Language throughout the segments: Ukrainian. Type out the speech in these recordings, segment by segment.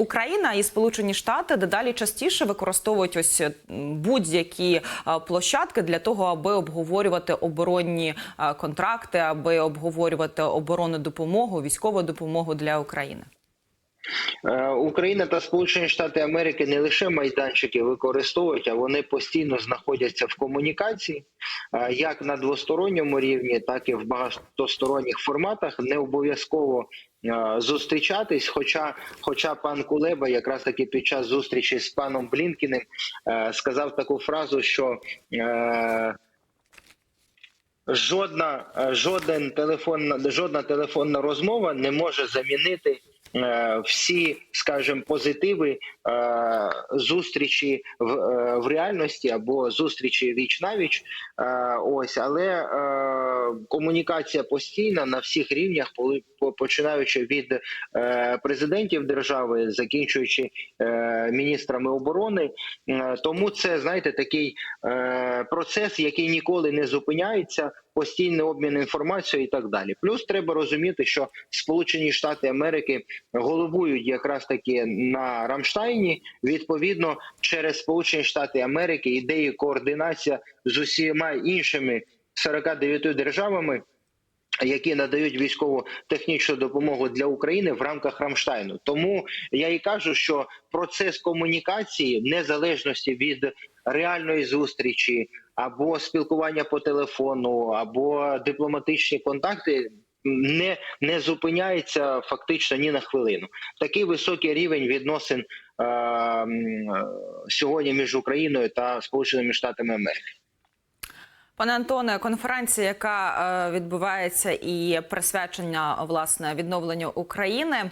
Україна і Сполучені Штати дедалі частіше використовують ось будь-які е, площадки для того, аби обговорювати оборонні е, контракти, аби обговорювати оборонну допомогу, військову допомогу для України. Е, Україна та Сполучені Штати Америки не лише майданчики використовують, а вони постійно знаходяться в комунікації, е, як на двосторонньому рівні, так і в багатосторонніх форматах. Не обов'язково е, зустрічатись. Хоча, хоча пан Кулеба, якраз таки під час зустрічі з паном Блінкіним, сказав таку фразу, що жодна, жоден телефонна, жодна телефонна розмова не може замінити всі, скажімо, позитиви е, зустрічі в, е, в реальності або зустрічі віч навіч. Е, ось, але е, комунікація постійна на всіх рівнях, починаючи від е, президентів держави, закінчуючи е, міністрами оборони. Е, тому це знаєте такий е, процес, який ніколи не зупиняється. Постійний обмін інформацією і так далі. Плюс треба розуміти, що Сполучені Штати Америки головують якраз таки на Рамштайні. Відповідно, через Сполучені Штати Америки ідеї координація з усіма іншими 49 державами. Які надають військову технічну допомогу для України в рамках Рамштайну, тому я і кажу, що процес комунікації незалежності від реальної зустрічі або спілкування по телефону, або дипломатичні контакти не, не зупиняється фактично ні на хвилину. Такий високий рівень відносин е, сьогодні між Україною та Сполученими Штатами Америки. Пане Антоне, конференція, яка е, відбувається і присвячення власне відновленню України. Е,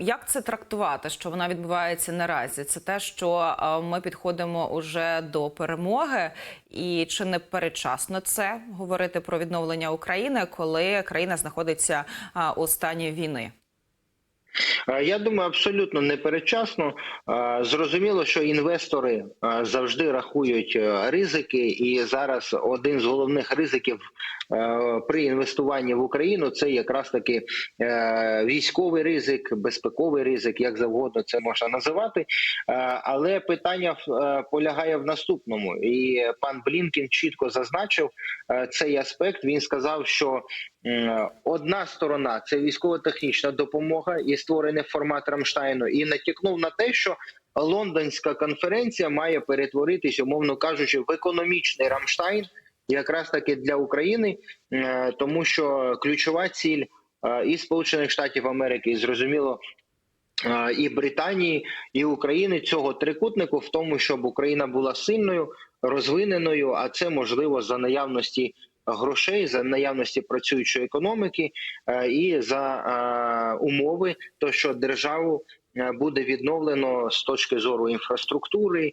як це трактувати? Що вона відбувається наразі? Це те, що е, ми підходимо уже до перемоги, і чи не передчасно це говорити про відновлення України, коли країна знаходиться у стані війни? Е, Я думаю, абсолютно не передчасно. Е, Зрозуміло, що інвестори е, завжди рахують ризики, і зараз один з головних ризиків при інвестуванні в Україну це якраз таки військовий ризик, безпековий ризик, як завгодно це можна називати. Але питання полягає в наступному, і пан Блінкін чітко зазначив цей аспект. Він сказав, що Одна сторона це військово-технічна допомога і створений формат Рамштайну, і натякнув на те, що лондонська конференція має перетворитись, умовно кажучи, в економічний Рамштайн, якраз таки для України, Е, тому що ключова ціль е, і Сполучених Штатів Америки, і зрозуміло. е, І Британії, і України цього трикутнику в тому, щоб Україна була сильною, розвиненою, а це можливо за наявності грошей, за наявності працюючої економіки е, і за е, умови, то що державу е, буде відновлено з точки зору інфраструктури,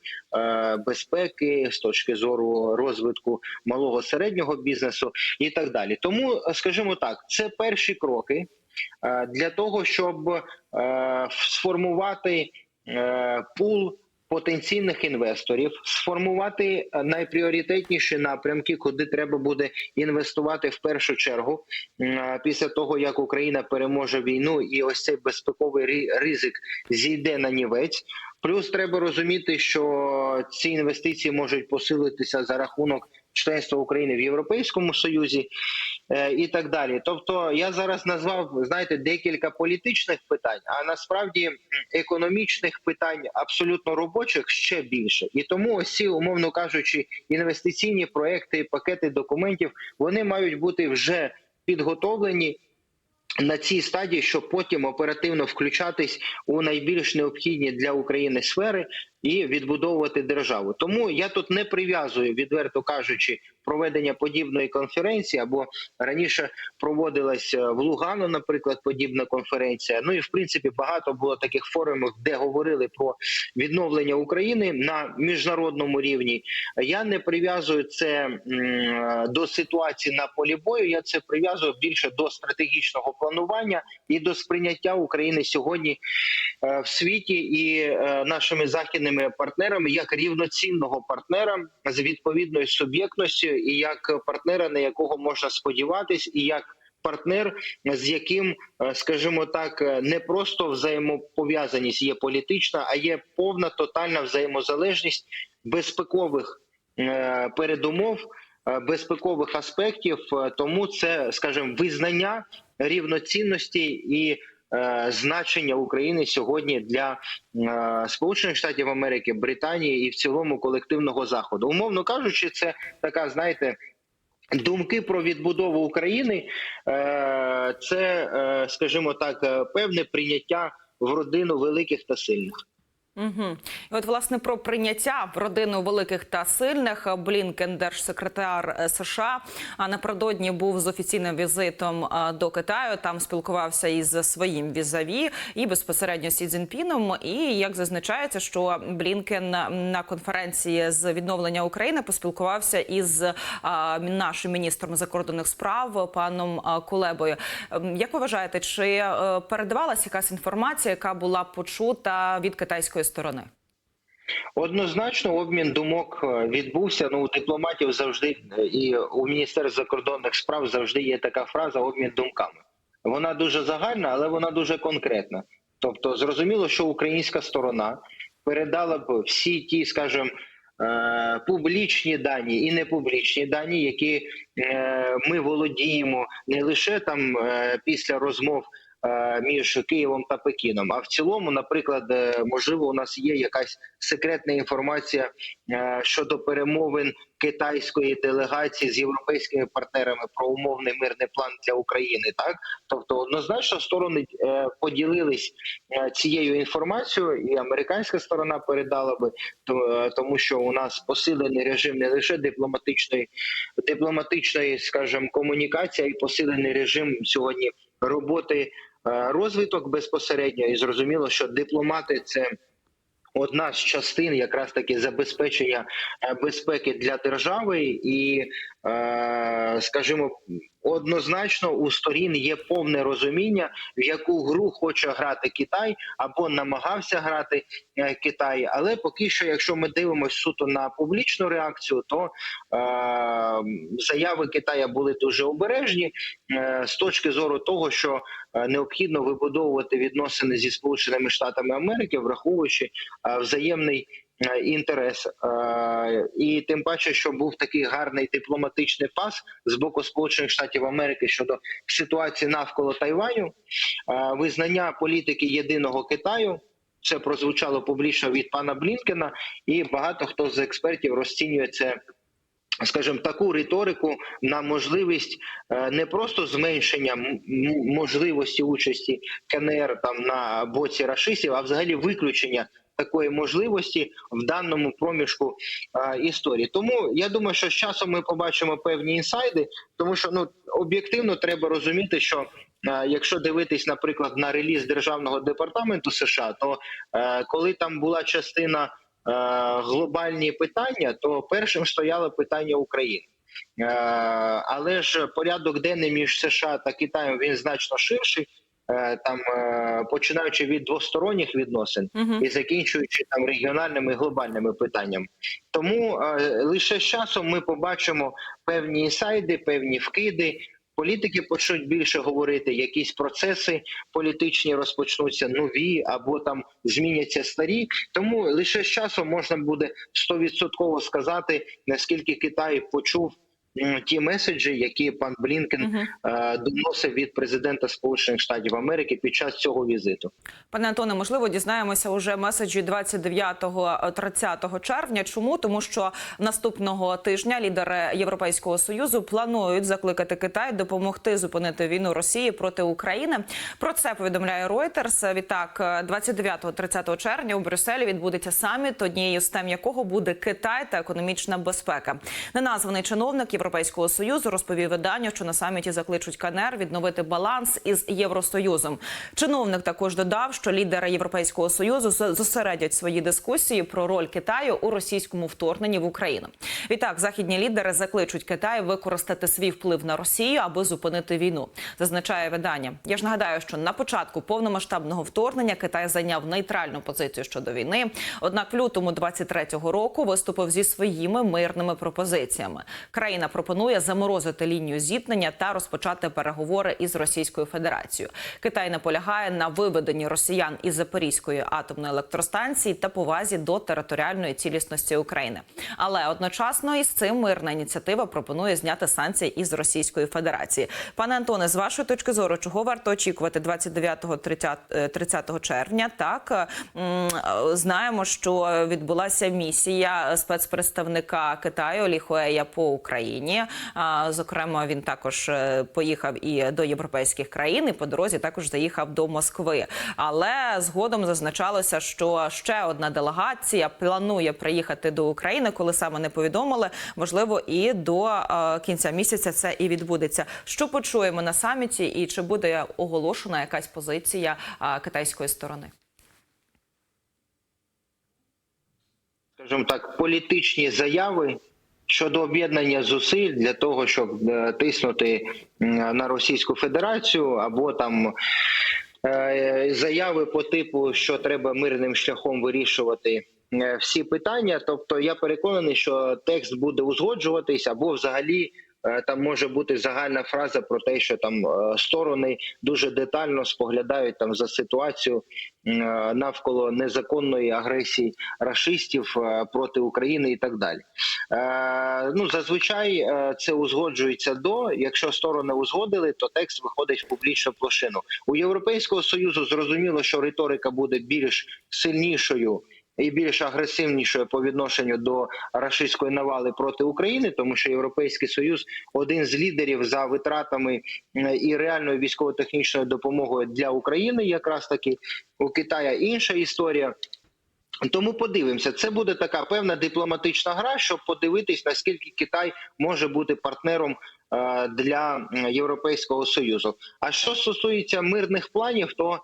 безпеки, з точки зору розвитку малого середнього бізнесу і так далі. Тому, скажімо так, це перші кроки для того, щоб сформувати пул потенційних інвесторів, сформувати е, найпріоритетніші напрямки, куди треба буде інвестувати в першу чергу після того, як Україна переможе війну, і ось цей безпековий ризик зійде на нівець. Плюс треба розуміти, що ці інвестиції можуть посилитися за рахунок членства України в Європейському Союзі е, і так далі. Тобто, я зараз назвав знаєте декілька політичних питань, а насправді економічних питань абсолютно робочих ще більше. І тому ось умовно кажучи, інвестиційні проекти, пакети документів вони мають бути вже підготовлені. На цій стадії, щоб потім оперативно включатись у найбільш необхідні для України сфери і відбудовувати державу. Тому я тут не прив'язую, відверто кажучи, проведення подібної конференції або раніше проводилась е, в Лугану, наприклад, подібна конференція. Ну і в принципі багато було таких форумів, де говорили про відновлення України на міжнародному рівні. Я не прив'язую це до ситуації на полі бою. Я це прив'язую більше до стратегічного планування і до сприйняття України сьогодні е, в світі і е, нашими західними партнерами як рівноцінного партнера з відповідною суб'єктністю, і як партнера, на якого можна сподіватись, і як партнер, з яким, е, скажімо так, е, не просто взаємопов'язаність є політична, а є повна тотальна взаємозалежність безпекових е, передумов, безпекових аспектів. Тому це, скажімо, визнання рівноцінності і значення України сьогодні для е, Сполучених Штатів Америки, Британії і в цілому колективного заходу. Умовно кажучи, це така, знаєте. Думки про відбудову України е, це, е, скажімо так, е, певне прийняття в родину великих та сильних. Угу. І от власне про прийняття в родину великих та сильних Блінкен, держсекретар е, США, а напередодні був з офіційним візитом е, до Китаю. Там спілкувався із своїм візаві і безпосередньо Сі Цзіньпіном. І як зазначається, що Блінкен на конференції з відновлення України поспілкувався із е, нашим міністром закордонних справ паном Кулебою. Ем, Як ви вважаєте, чи передавалася якась інформація, яка була почута від китайської сторони? Однозначно, обмін думок е, відбувся. Ну, у дипломатів завжди е, і у міністерств закордонних справ завжди є така фраза обмін думками. Вона дуже загальна, але вона дуже конкретна. Тобто, зрозуміло, що українська сторона передала б всі ті, скажімо, е, публічні дані і непублічні дані, які ми володіємо не лише там після розмов між Києвом та Пекіном, а в цілому, наприклад, е, можливо, у нас є якась секретна інформація е, щодо перемовин китайської делегації з європейськими партнерами про умовний мирний план для України. Так, тобто, однозначно сторони е, поділились е, цією інформацією, і американська сторона передала би то- е, тому, що у нас посилений режим не лише дипломатичної, дипломатичної, скажімо, комунікації, а й посилений режим сьогодні роботи е, розвиток безпосередньо, і зрозуміло, що дипломати це. Одна з частин якраз таки забезпечення е, безпеки для держави, і е, скажімо, однозначно у сторін є повне розуміння, в яку гру хоче грати Китай або намагався грати е, Китай. Але поки що, якщо ми дивимося суто на публічну реакцію, то е, заяви Китая були дуже обережні е, з точки зору того, що е, необхідно вибудовувати відносини зі Сполученими Штатами Америки, враховуючи е, взаємний інтерес, Е, і тим паче, що був такий гарний дипломатичний пас з боку Сполучених Штатів Америки щодо ситуації навколо Тайваню, е, визнання політики єдиного Китаю. Це прозвучало публічно від пана Блінкена, і багато хто з експертів розцінює це скажімо, таку риторику на можливість е, не просто зменшення можливості участі КНР там на боці рашистів, а взагалі виключення такої можливості в даному проміжку е, історії. Тому я думаю, що з часом ми побачимо певні інсайди, тому що ну об'єктивно треба розуміти, що. е, Якщо дивитись, наприклад, на реліз державного департаменту США, то е, коли там була частина е, глобальні питання, то першим стояло питання України. Е, але ж порядок денний між США та Китаєм він значно ширший. Е, Там е, починаючи від двосторонніх відносин Угу. і закінчуючи там регіональними і глобальними питаннями. Тому е, лише з часом ми побачимо певні інсайди, певні вкиди. Політики почнуть більше говорити, якісь процеси політичні розпочнуться нові або там зміняться старі. Тому лише з часом можна буде стовідсотково сказати, наскільки Китай почув ті меседжі, які пан Блінкен е, доносив від президента Сполучених Штатів Америки під час цього візиту. Пане Антоне, можливо, дізнаємося уже меседжі 29-30 червня. Чому? Тому що наступного тижня лідери Європейського союзу планують закликати Китай допомогти зупинити війну Росії проти України. Про це повідомляє Reuters. Відтак, 29-30 червня у Брюсселі відбудеться саміт, однією з тем якого буде Китай та економічна безпека. Неназваний чиновник Європейського союзу розповів виданню, що на саміті закличуть КНР відновити баланс із Євросоюзом. Чиновник також додав, що лідери Європейського союзу зосередять свої дискусії про роль Китаю у російському вторгненні в Україну. Відтак, західні лідери закличуть Китай використати свій вплив на Росію, аби зупинити війну. Зазначає видання. Я ж нагадаю, що на початку повномасштабного вторгнення Китай зайняв нейтральну позицію щодо війни. Однак в лютому 23-го року виступив зі своїми мирними пропозиціями. Країна пропонує заморозити лінію зіткнення та розпочати переговори із Російською Федерацією. Китай наполягає на виведенні росіян із Запорізької атомної електростанції та повазі до територіальної цілісності України. Але одночасно із цим мирна ініціатива пропонує зняти санкції із Російської Федерації. Пане Антоне, з вашої точки зору, чого варто очікувати 29-30 червня? Так знаємо, що відбулася місія спецпредставника Китаю Лі Хуея по Україні. А, Зокрема, він також е, поїхав і до європейських країн, і по дорозі також заїхав до Москви. Але згодом зазначалося, що ще одна делегація планує приїхати до України, коли саме не повідомили. Можливо, і до е, кінця місяця це і відбудеться. Що почуємо на саміті, і чи буде оголошена якась позиція е, китайської сторони? скажімо так, політичні заяви щодо об'єднання зусиль для того, щоб е, тиснути на Російську Федерацію, або там е, заяви по типу, що треба мирним шляхом вирішувати. е, Всі питання, тобто я переконаний, що текст буде узгоджуватись, або взагалі там може бути загальна фраза про те, що там е, сторони дуже детально споглядають там за ситуацію е, навколо незаконної агресії рашистів е, проти України і так далі. Е, Ну зазвичай е, це узгоджується до. Якщо сторони узгодили, то текст виходить в публічну площину. У Європейського союзу зрозуміло, що риторика буде більш сильнішою. І більш агресивнішою по відношенню до рашистської навали проти України, тому що Європейський Союз один з лідерів за витратами і реальною військово-технічною допомогою для України, якраз таки у Китая інша історія. Тому подивимося, це буде така певна дипломатична гра, щоб подивитись, наскільки Китай може бути партнером е, для Європейського союзу. А що стосується мирних планів, то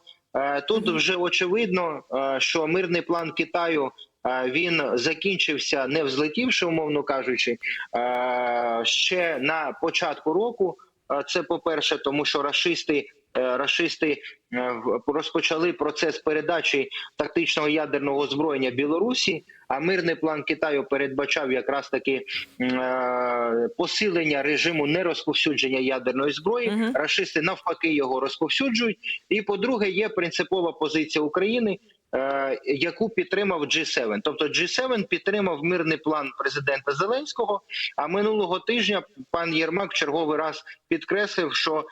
тут вже очевидно, е, що мирний план Китаю. е, Він закінчився не взлетівши, умовно кажучи, е, ще на початку року. Е, Це по перше, тому що рашисти, е, рашисти е, розпочали процес передачі тактичного ядерного озброєння Білорусі. А мирний план Китаю передбачав якраз таки е, посилення режиму нерозповсюдження ядерної зброї. Мгм. Рашисти навпаки його розповсюджують. І по-друге, є принципова позиція України. Е, Яку підтримав G7. тобто G7 підтримав мирний план президента Зеленського. А минулого тижня пан Єрмак черговий раз підкреслив, що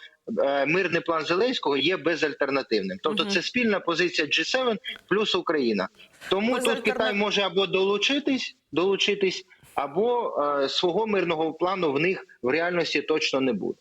е, мирний план Зеленського є безальтернативним. Тобто, це спільна позиція G7 плюс Україна. Тому тут Китай може або долучитись, долучитись, або е, свого мирного плану в них в реальності точно не буде.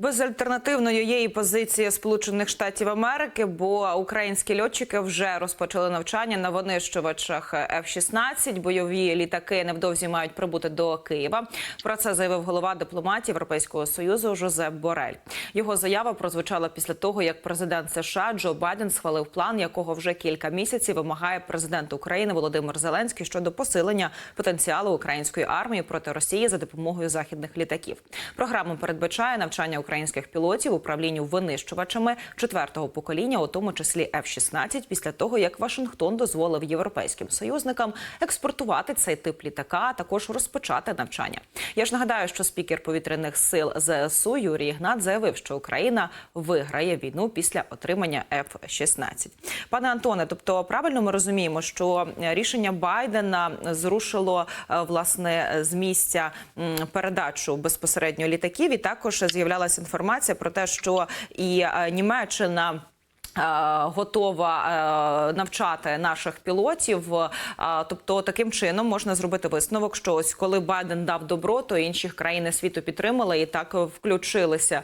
Безальтернативною є і позиція Сполучених Штатів Америки, бо українські льотчики вже розпочали навчання на винищувачах F-16. Бойові літаки невдовзі мають прибути до Києва. Про це заявив голова дипломатії Європейського союзу Жозеп Борель. Його заява прозвучала після того, як президент США Джо Байден схвалив план, якого вже кілька місяців вимагає президент України Володимир Зеленський щодо посилення потенціалу української армії проти Росії за допомогою західних літаків. Програма передбачає навчання українських пілотів управлінню винищувачами четвертого покоління, у тому числі F-16, після того як Вашингтон дозволив європейським союзникам експортувати цей тип літака, а також розпочати навчання. Я ж нагадаю, що спікер повітряних сил ЗСУ Юрій Ігнат заявив, що Україна виграє війну після отримання F-16. Пане Антоне, тобто правильно ми розуміємо, що рішення Байдена зрушило е, власне з місця передачу безпосередньо літаків, і також з'являлася інформація про те, що і е, Німеччина. Е, Готова е, навчати наших пілотів, Е, тобто таким чином можна зробити висновок, що ось коли Байден дав добро, то інші країни світу підтримали і так включилися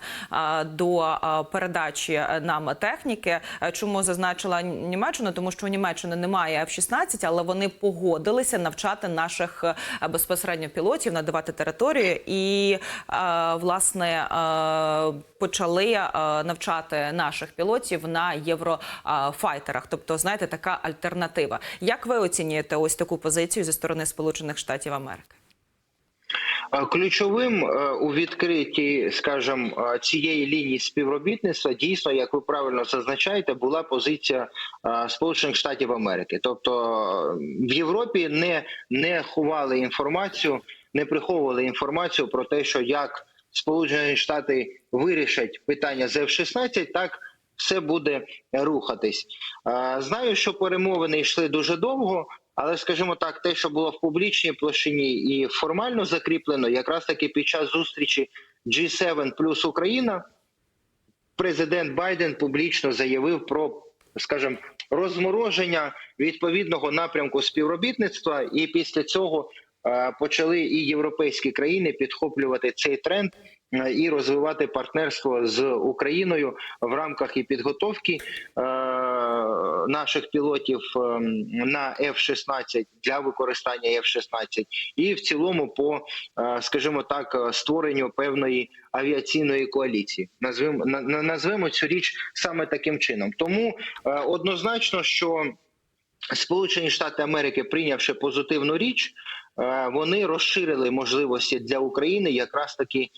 до передачі нам техніки. Чому зазначила Німеччину? Тому що у Німеччини немає F-16, але вони погодилися навчати наших безпосередньо пілотів, надавати територію і власне почали навчати наших пілотів на єврофайтерах. Тобто, знаєте, така альтернатива. Як ви оцінюєте ось таку позицію зі сторони Сполучених Штатів Америки? Е, Ключовим е, у відкритті, скажімо, е, цієї лінії співробітництва дійсно, як ви правильно зазначаєте, була позиція Сполучених Штатів Америки. Тобто в Європі не, не ховали інформацію. не приховували інформацію про те, що як Сполучені Штати вирішать питання з F-16, так все буде рухатись. Знаю, що перемовини йшли дуже довго, але скажімо так, те, що було в публічній площині і формально закріплено, якраз таки під час зустрічі G7 плюс Україна, президент Байден публічно заявив про, скажімо, розмороження відповідного напрямку співробітництва, і після цього почали і європейські країни підхоплювати цей тренд і розвивати партнерство з Україною в рамках і підготовки е, наших пілотів е, на F-16 для використання F-16 і в цілому по, е, скажімо так, е, створенню певної авіаційної коаліції. Назвемо на- на- назвемо цю річ саме таким чином. Тому е, однозначно, що Сполучені Штати Америки, прийнявши позитивну річ, е, вони розширили можливості для України якраз таки е,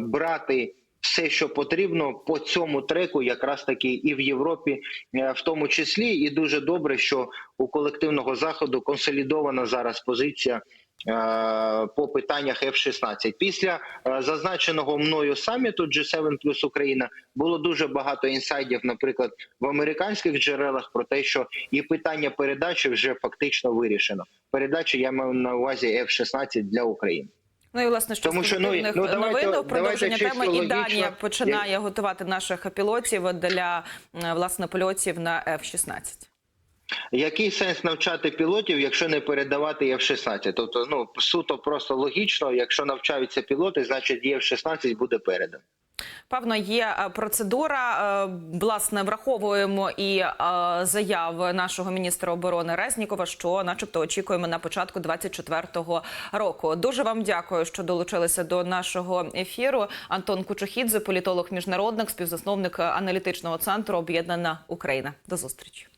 брати все, що потрібно по цьому треку, якраз таки і в Європі, е, в тому числі, і дуже добре, що у колективного заходу консолідована зараз позиція. е, По питаннях F-16. після е, зазначеного мною саміту G7 плюс Україна було дуже багато інсайдів, наприклад, в американських джерелах про те, що і питання передачі вже фактично вирішено. Передачі я маю на увазі F-16 для України. Ну і власне що Тому що, ну, ну, давайте- новин у продовження давайте теми і Данія починає готувати наших пілотів для е, власне польотів на F-16. Який сенс навчати пілотів, якщо не передавати F-16? Тобто, ну суто просто логічно, якщо навчаються пілоти, значить F-16 буде передан. Певно, є е, процедура. е, Власне, враховуємо і заяв заяви нашого міністра оборони Резнікова, що, начебто, очікуємо на початку 24-го року. Дуже вам дякую, що долучилися до нашого ефіру. Антон Кучухідзе, політолог міжнародник, співзасновник аналітичного центру Об'єднана Україна. До зустрічі.